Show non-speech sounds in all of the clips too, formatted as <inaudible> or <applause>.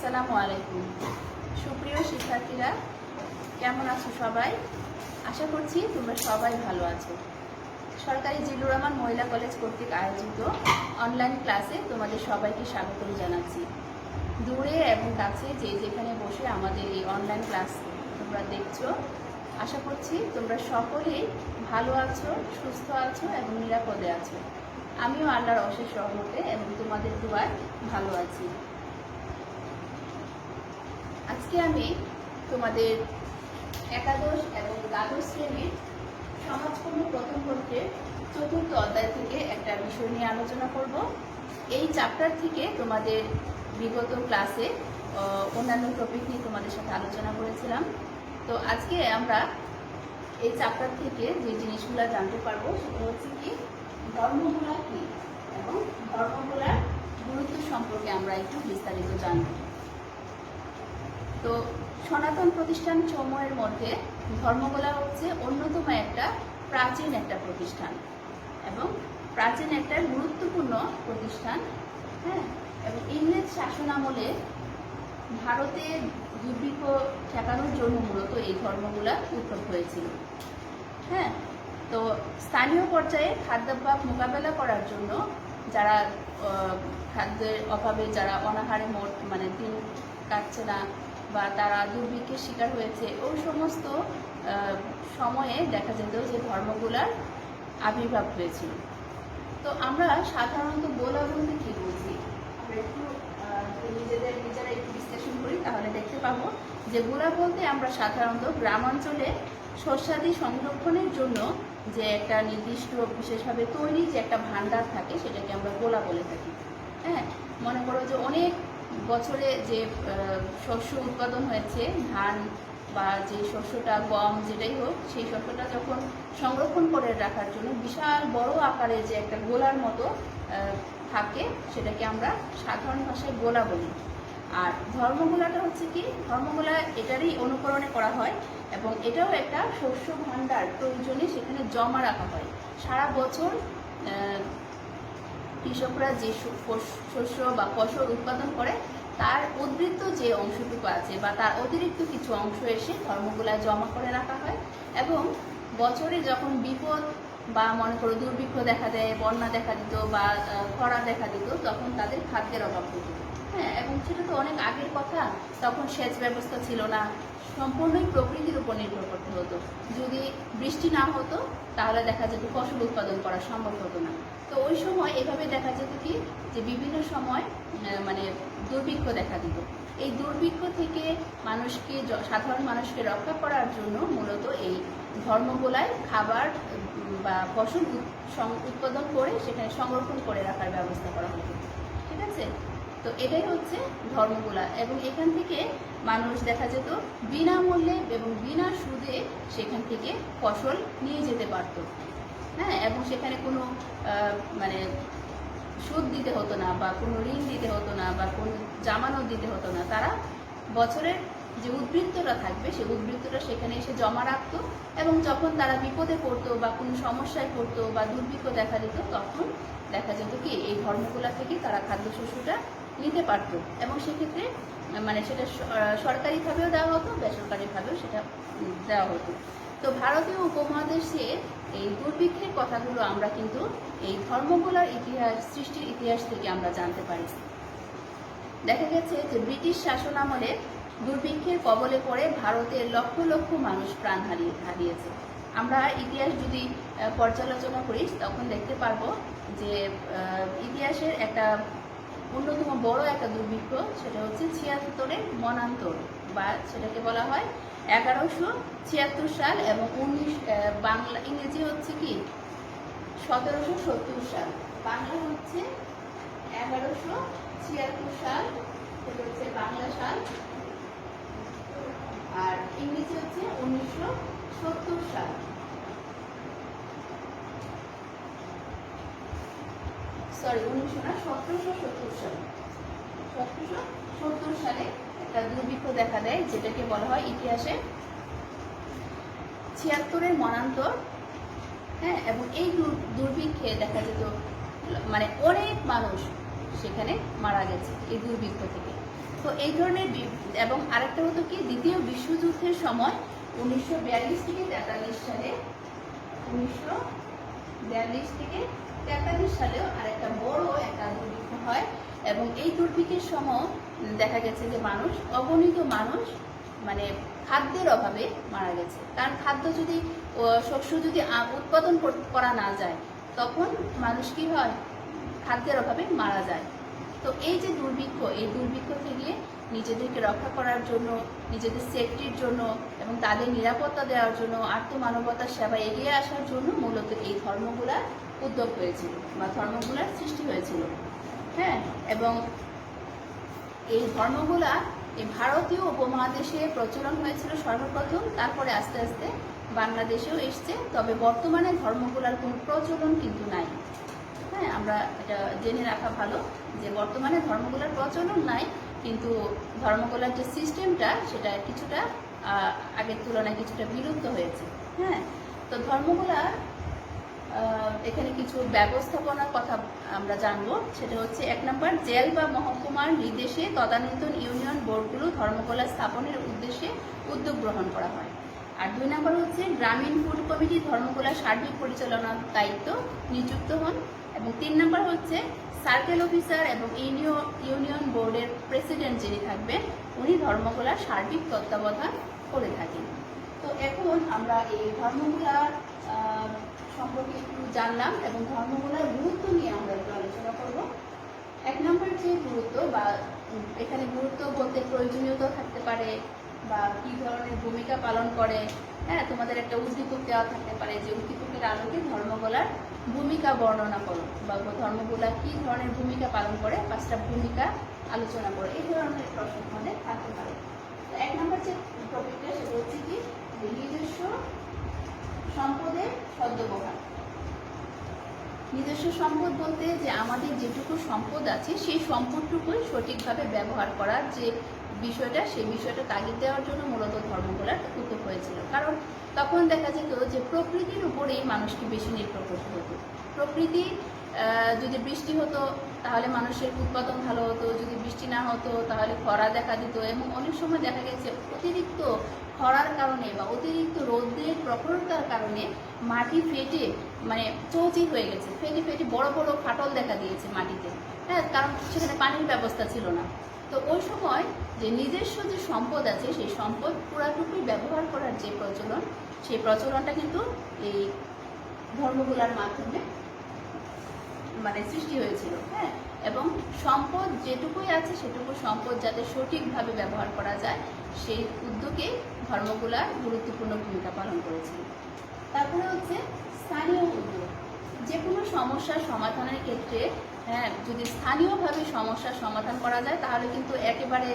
আসসালামু আলাইকুম। সুপ্রিয় শিক্ষার্থীরা, কেমন আছো সবাই? আশা করছি তোমরা সবাই ভালো আছো। সরকারি জিল্লুর রহমান মহিলা কলেজ কর্তৃক আয়োজিত অনলাইন ক্লাসে তোমাদের সবাইকে স্বাগত জানাচ্ছি। দূরে এবং কাছে যে যেখানে বসে আমাদের এই অনলাইন ক্লাস তোমরা দেখছ, আশা করছি তোমরা সকলেই ভালো আছো, সুস্থ আছো এবং নিরাপদে আছো। আমিও আল্লাহর অশেষ সহমতে এবং তোমাদের দুয়ার ভালো আছি। আজকে আমি তোমাদের একাদশ এবং দ্বাদশ শ্রেণির সমাজকর্ম প্রথম পত্রের চতুর্থ অধ্যায় থেকে একটা বিষয় নিয়ে আলোচনা করব। এই চ্যাপ্টার থেকে তোমাদের বিগত ক্লাসে অন্যান্য টপিক নিয়ে তোমাদের সাথে আলোচনা করেছিলাম। তো আজকে আমরা এই চ্যাপ্টার থেকে যে জিনিসগুলো জানতে পারব সেটা হচ্ছে কি, ধর্মগুলা কি এবং ধর্মগুলার গুরুত্ব সম্পর্কে আমরা একটু বিস্তারিত জানব। তো সনাতন প্রতিষ্ঠান সমূহের মধ্যে ধর্মগুলা হচ্ছে অন্যতম একটা প্রাচীন একটা প্রতিষ্ঠান এবং প্রাচীন একটা গুরুত্বপূর্ণ প্রতিষ্ঠান হ্যাঁ? এবং ইংরেজ শাসন আমলে ভারতে দুর্ভিক্ষ ঠেকানোর জন্য মূলত এই ধর্মগুলা উদ্ভব হয়েছিল হ্যাঁ? তো স্থানীয় পর্যায়ে খাদ্যাভ্যাস মোকাবেলা করার জন্য যারা খাদ্যের অভাবে যারা অনাহারে মোট মানে দিন কাটছে না বা তারা দুর্ভিক্ষের শিকার হয়েছে ওই সমস্ত সময়ে দেখা যেত যে ধর্মগুলার আবির্ভাব হয়েছিল। তো আমরা সাধারণত গোলা বলতে কি আমরা একটু নিজেদের নিজেরা একটু বিশ্লেষণ করি, তাহলে দেখতে পাবো যে গোলা বলতে আমরা সাধারণত গ্রামাঞ্চলে শস্যাদি সংরক্ষণের জন্য যে একটা নির্দিষ্ট, বিশেষভাবে তৈরি যে একটা ভান্ডার থাকে, সেটাকে আমরা গোলা বলে থাকি। হ্যাঁ মনে করো যে অনেক বছরে যে শস্য উৎপাদন হয়েছে, ধান বা যে শস্যটা, গম যেটাই হোক, সেই শস্যটা যখন সংরক্ষণ করে রাখার জন্য বিশাল বড় আকারে যে একটা গোলার মতো থাকে, সেটাকে আমরা সাধারণ ভাষায় গোলা বলি। আর ধর্মগোলাটা হচ্ছে কি, ধর্মগোলা এটারই অনুকরণে করা হয় এবং এটাও একটা শস্য ভাণ্ডার প্রয়োজনে সেখানে জমা রাখা হয়। সারা বছর কৃষকরা যে শস্য বা ফসল উৎপাদন করে, তার উদ্বৃত্ত যে অংশটুকু আছে বা তার অতিরিক্ত কিছু অংশ এসে ধর্মগুলায় জমা করে রাখা হয় এবং বছরে যখন বিপদ বা মনে করো দুর্ভিক্ষ দেখা দেয়, বন্যা দেখা দিত বা খরা দেখা দিত, তখন তাদের খাদ্যের অভাব হতো। হ্যাঁ এবং সেটা তো অনেক আগের কথা, তখন সেচ ব্যবস্থা ছিল না। সম্পূর্ণই প্রকৃতির উপর নির্ভর করতে হতো। যদি বৃষ্টি না হতো, তাহলে দেখা যেত ফসল উৎপাদন করা সম্ভব হতো না। তো ওই সময় এভাবে দেখা যেত কি, যে বিভিন্ন সময় মানে দুর্ভিক্ষ দেখা দিত। এই দুর্ভিক্ষ থেকে মানুষকে সাধারণ মানুষকে রক্ষা করার জন্য মূলত এই ধর্মগোলায় খাবার বা ফসল উৎপাদন করে সেখানে সংরক্ষণ করে রাখার ব্যবস্থা করা হতো। ঠিক আছে? তো এটাই হচ্ছে ধর্মগুলা। এবং এখান থেকে মানুষ দেখা যেত বিনামূল্যে এবং বিনা সুদে সেখান থেকে ফসল নিয়ে যেতে পারত। হ্যাঁ এবং সেখানে কোনো মানে সুদ দিতে হতো না বা কোনো ঋণ দিতে হতো না বা কোনো জামানত দিতে হতো না। তারা বছরের যে উদ্বৃত্তটা থাকবে, সেই উদ্বৃত্তটা সেখানে এসে জমা রাখত এবং যখন তারা বিপদে পড়তো বা কোনো সমস্যায় পড়তো বা দুর্ভিক্ষ দেখা দিত, তখন দেখা যেত কি এই ধর্মগুলা থেকে তারা খাদ্যশস্যটা নিতে পারতো। এবং সেক্ষেত্রে মানে সেটা সরকারিভাবেও দেওয়া হতো, বেসরকারিভাবেও সেটা দেওয়া হতো। তো ভারতীয় উপমহাদেশে এই দুর্ভিক্ষের কথাগুলো আমরা কিন্তু এই ধর্মগুলার ইতিহাস, সৃষ্টির ইতিহাস থেকে আমরা জানতে পারি। দেখা গেছে যে ব্রিটিশ শাসন আমলে দুর্ভিক্ষের কবলে পড়ে ভারতের লক্ষ লক্ষ মানুষ প্রাণ হারিয়ে, হারিয়েছে। আমরা ইতিহাস যদি পর্যালোচনা করি, তখন দেখতে পারব যে ইতিহাসের একটা অন্যতম বড় একটা দুর্ভিক্ষ সেটা হচ্ছে ছিয়াত্তরের মনান্তর বা সেটাকে বলা হয় এগারোশো ছিয়াত্তর সাল এবং উনিশ বাংলা, ইংরেজি হচ্ছে কি? সতেরোশো সত্তর সাল। বাংলা হচ্ছে এগারোশো ছিয়াত্তর সাল সেটা হচ্ছে বাংলা সাল। আর ইংরেজি হচ্ছে উনিশশো সত্তর সাল। সরি উনিশশো না, সতেরোশো সত্তর সালে। সতেরোশো সত্তর সালে একটা দুর্ভিক্ষ দেখা দেয়, যেটাকে বলা হয় ইতিহাসে ছিয়াত্তরের মনান্তর। হ্যাঁ এবং এই দুর- দুর্ভিক্ষে দেখা যেত মানে অনেক মানুষ সেখানে মারা গেছে এই দুর্ভিক্ষ থেকে। তো এই ধরনের এবং আরেকটা হতো কি, দ্বিতীয় বিশ্বযুদ্ধের সময় উনিশশো বিয়াল্লিশ থেকে তেতাল্লিশ সালে, উনিশশো বিয়াল্লিশ থেকে তেতাল্লিশ সালেও আরেকটা বড় একটা দুর্ভিক্ষ হয় এবং এই দুর্ভিক্ষের সময় দেখা গেছে যে মানুষ, অগণিত মানুষ মানে খাদ্যের অভাবে মারা গেছে। কারণ খাদ্য যদি শস্য যদি উৎপাদন করা না যায়, তখন মানুষ কি হয়? খাদ্যের অভাবে মারা যায়। তো এই যে দুর্ভিক্ষ, এই দুর্ভিক্ষ থেকে নিজেদেরকে রক্ষা করার জন্য, নিজেদের সেফটির জন্য এবং তাদের নিরাপত্তা দেওয়ার জন্য আত্মমানবতার সেবা এগিয়ে আসার জন্য মূলত এই ধর্মগুলার উদ্যোগ হয়েছিল বা ধর্মগুলার সৃষ্টি হয়েছিল। হ্যাঁ এবং এই ধর্মগুলা এই ভারতীয় উপমহাদেশে প্রচলন হয়েছিল সর্বপ্রথম, তারপরে আস্তে আস্তে বাংলাদেশেও এসছে, তবে বর্তমানে ধর্মগুলার কোনো প্রচলন কিন্তু নাই। হ্যাঁ আমরা এটা জেনে রাখা ভালো যে বর্তমানে ধর্মগুলার প্রচলন নাই কিন্তু ধর্মগুলার যে সিস্টেমটা সেটা কিছুটা আগের তুলনায় কিছুটা বিলুপ্ত হয়েছে। হ্যাঁ তো ধর্মগুলার আহ, এখানে কিছু ব্যবস্থাপনার কথা আমরা জানব। সেটা হচ্ছে এক নম্বর জেল বা মহকুমার নির্দেশে তদানীন্তন ইউনিয়ন বোর্ডগুলো ধর্মকলা স্থাপনের উদ্দেশ্যে উদ্যোগ গ্রহণ করা হয়। আর দুই নম্বর হচ্ছে গ্রামীণ ফুড কমিটি ধর্মকলা সার্বিক পরিচালনার দায়িত্ব নিযুক্ত হন। এবং তিন নম্বর হচ্ছে সার্কেল অফিসার এবং ইউনিয়ন বোর্ডের প্রেসিডেন্ট যিনি থাকবেন, উনি ধর্মকলার সার্বিক তত্ত্বাবধান করে থাকেন। তো এখন আমরা এই ধর্মগুলার সম্পর্কে একটু জানলাম এবং ধর্মগুলার গুরুত্ব নিয়ে আমরা একটু আলোচনা করব। এক নম্বর যে গুরুত্ব বা এখানে গুরুত্ব বলতে প্রয়োজনীয়তা থাকতে পারে বা কি ধরনের ভূমিকা পালন করে হ্যাঁ তোমাদের একটা উদ্দীপক দেওয়া থাকতে পারে যে উদ্দীপকের আলোকে ধর্মগুলার ভূমিকা বর্ণনা করো? বা ধর্মগুলা কি ধরনের ভূমিকা পালন করে? পাঁচটা ভূমিকা আলোচনা করে। এই ধরনের প্রশ্ন তোমাদের থাকতে পারে। এক নম্বর যে টপিকটা সেটা হচ্ছে কি নিজস্ব সম্পদের সদ্ব্যবহার। নিজস্ব সম্পদ বলতে যে আমাদের যেটুকু সম্পদ আছে, সেই সম্পদটুকুই সঠিকভাবে ব্যবহার করার যে বিষয়টা, সেই বিষয়টা তাগিদ দেওয়ার জন্য মূলত ধর্মগুলার উদ্যোগ হয়েছিল। কারণ তখন দেখা যেত যে প্রকৃতির উপরেই মানুষকে বেশি নির্ভর করতে হতো। প্রকৃতি যদি বৃষ্টি হতো, তাহলে মানুষের উৎপাদন ভালো হতো। যদি বৃষ্টি না হতো, তাহলে খরা দেখা দিত। এবং অনেক সময় দেখা গেছে, অতিরিক্ত খরার কারণে বা অতিরিক্ত রোদের প্রখরতার কারণে মাটি ফেটে মানে চৌচি হয়ে গেছে। ফেটে ফেটে বড় বড় ফাটল দেখা দিয়েছে মাটিতে। হ্যাঁ কারণ সেখানে পানির ব্যবস্থা ছিল না। তো ওই সময় যে নিজস্ব যে সম্পদ আছে, সেই সম্পদ পুরাটুকুই ব্যবহার করার যে প্রচলন, সেই প্রচলনটা কিন্তু এই ধর্মগুলার মাধ্যমে মানে সৃষ্টি হয়েছিল হ্যাঁ? এবং সম্পদ যেটুকুই আছে, সেটুকু সম্পদ যাতে সঠিকভাবে ব্যবহার করা যায়, সেই উদ্যোগে ধর্মগুলা গুরুত্বপূর্ণ ভূমিকা পালন করেছিল তারপরে হচ্ছে স্থানীয় উদ্যোগ। যে কোনো সমস্যার সমাধানের ক্ষেত্রে হ্যাঁ যদি স্থানীয়ভাবে সমস্যার সমাধান করা যায়, তাহলে কিন্তু একেবারে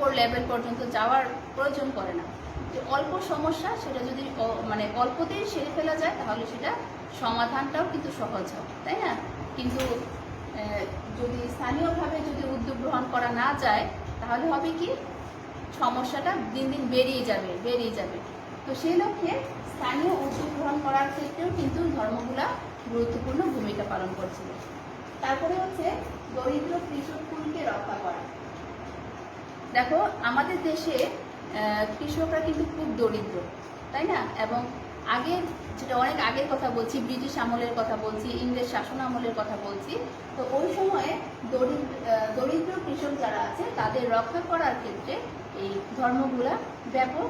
উপর লেভেল পর্যন্ত যাওয়ার প্রয়োজন পড়ে না। যে অল্প সমস্যা, সেটা যদি মানে অল্পতেই সেরে ফেলা যায়, তাহলে সেটা সমাধানটাও কিন্তু সহজ হবে তাই না? কিন্তু যদি স্থানীয়ভাবে যদি উদ্যোগ গ্রহণ করা না যায়, তাহলে হবে কি? সমস্যাটা দিন দিন বেরিয়ে যাবে বেরিয়ে যাবে। তো সেই লক্ষ্যে স্থানীয় উদ্যোগ গ্রহণ করার ক্ষেত্রেও কিন্তু ধর্মগুলা গুরুত্বপূর্ণ ভূমিকা পালন করছিল তারপরে হচ্ছে দরিদ্র কৃষককুলকে রক্ষা করা। দেখো, আমাদের দেশে কৃষকরা কিন্তু খুব দরিদ্র, তাই না? এবং আগে যেটা অনেক আগের কথা বলছি, ব্রিটিশ আমলের কথা বলছি, ইংরেজ শাসন আমলের কথা বলছি, তো ওই সময়ে দরিদ্র দরিদ্র কৃষক যারা আছে, তাদের রক্ষা করার ক্ষেত্রে এই ধর্মগুলা ব্যাপক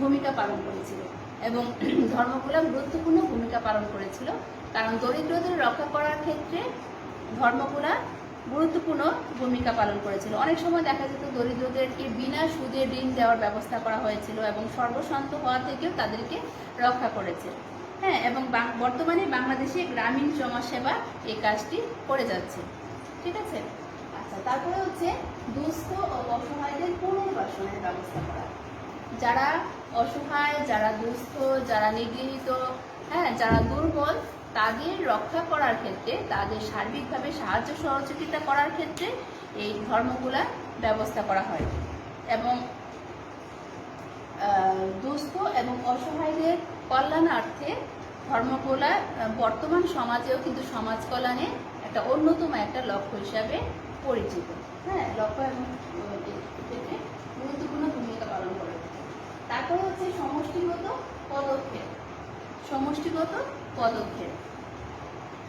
ভূমিকা পালন করেছিল এবং <clears throat> ধর্মগুলা গুরুত্বপূর্ণ ভূমিকা পালন করেছিল। কারণ দরিদ্রদের রক্ষা করার ক্ষেত্রে ধর্মগুলা গুরুত্বপূর্ণ ভূমিকা পালন করেছিল। অনেক সময় দেখা যেত দরিদ্রদেরকে বিনা সুদে ঋণ দেওয়ার ব্যবস্থা করা হয়েছিল এবং সর্বশান্ত হওয়া থেকেও তাদেরকে রক্ষা করেছে। হ্যাঁ এবং বর্তমানে বাংলাদেশে গ্রামীণ সমাজসেবা এই কাজটি করে যাচ্ছে। ঠিক আছে? আচ্ছা তারপরে হচ্ছে দুস্থ ও অসহায়দের পুনর্বাসনের ব্যবস্থা করা। যারা অসহায়, যারা দুস্থ, যারা নিগৃহীত হ্যাঁ যারা দুর্বল তাদের রক্ষা করার ক্ষেত্রে, তাদের সার্বিকভাবে সাহায্য সহযোগিতা করার ক্ষেত্রে এই ধর্মগুলার ব্যবস্থা করা হয়। এবং দুস্থ এবং অসহায়দের কল্যাণার্থে ধর্মগুলা বর্তমান সমাজেও কিন্তু সমাজ কল্যাণে একটা অন্যতম একটা লক্ষ্য হিসাবে পরিচিত। হ্যাঁ লক্ষ্য এবং গুরুত্বপূর্ণ ভূমিকা পালন করে। তারপরে হচ্ছে সমষ্টিগত পদক্ষেপ। সমষ্টিগত পদক্ষেপ।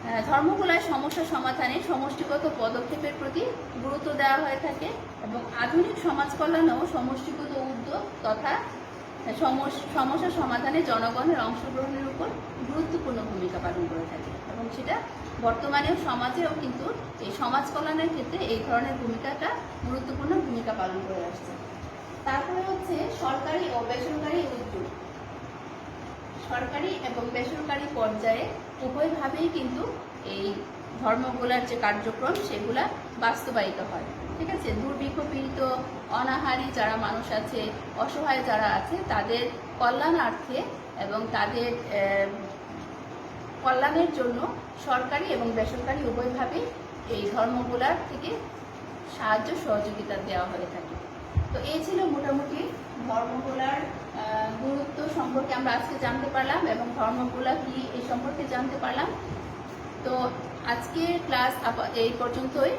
আহ, ধর্মগুলায় সমস্যা সমাধানে সমষ্টিগত পদক্ষেপের প্রতি গুরুত্ব দেওয়া হয়ে থাকে এবং আধুনিক সমাজ কল্যাণেও সমষ্টিগত উদ্যোগ তথা সমস- সমস্যা সমাধানে জনগণের অংশগ্রহণের উপর গুরুত্বপূর্ণ ভূমিকা পালন করে থাকে এবং সেটা বর্তমানেও সমাজেও কিন্তু এই সমাজ কল্যাণের ক্ষেত্রে এই ধরনের ভূমিকাটা গুরুত্বপূর্ণ ভূমিকা পালন করে আসছে। তারপরে হচ্ছে সরকারি ও বেসরকারি উদ্যোগ। সরকারি এবং বেসরকারি পর্যায়ে উভয়ভাবেই কিন্তু এই ধর্মগুলার যে কার্যক্রম, সেগুলা বাস্তবায়িত হয়। ঠিক আছে? দুর্ভিক্ষ পীড়িত অনাহারী যারা মানুষ আছে, অসহায় যারা আছে, তাদের কল্যাণার্থে এবং তাদের কল্যাণের জন্য সরকারি এবং বেসরকারি উভয়ভাবেই এই ধর্মগুলার থেকে সাহায্য সহযোগিতা দেওয়া হয়ে থাকে। তো এই ছিল মোটামুটি ধর্মগুলার গুরুত্ব সম্পর্কে আমরা আজকে জানতে পারলাম এবং ধর্মগুলা কি এই সম্পর্কে জানতে পারলাম। তো আজকের ক্লাস এই পর্যন্তই।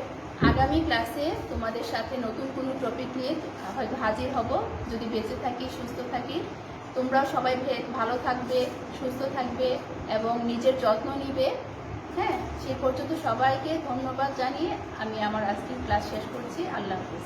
আগামী ক্লাসে তোমাদের সাথে নতুন কোনো টপিক নিয়ে হয়তো হাজির হব। যদি বেঁচে থাকি, সুস্থ থাকি, তোমরাও সবাই ভালো থাকবে, সুস্থ থাকবে এবং নিজের যত্ন নিবে। হ্যাঁ সেই পর্যন্ত সবাইকে ধন্যবাদ জানিয়ে আমি আমার আজকের ক্লাস শেষ করছি। আল্লাহ হাফিজ।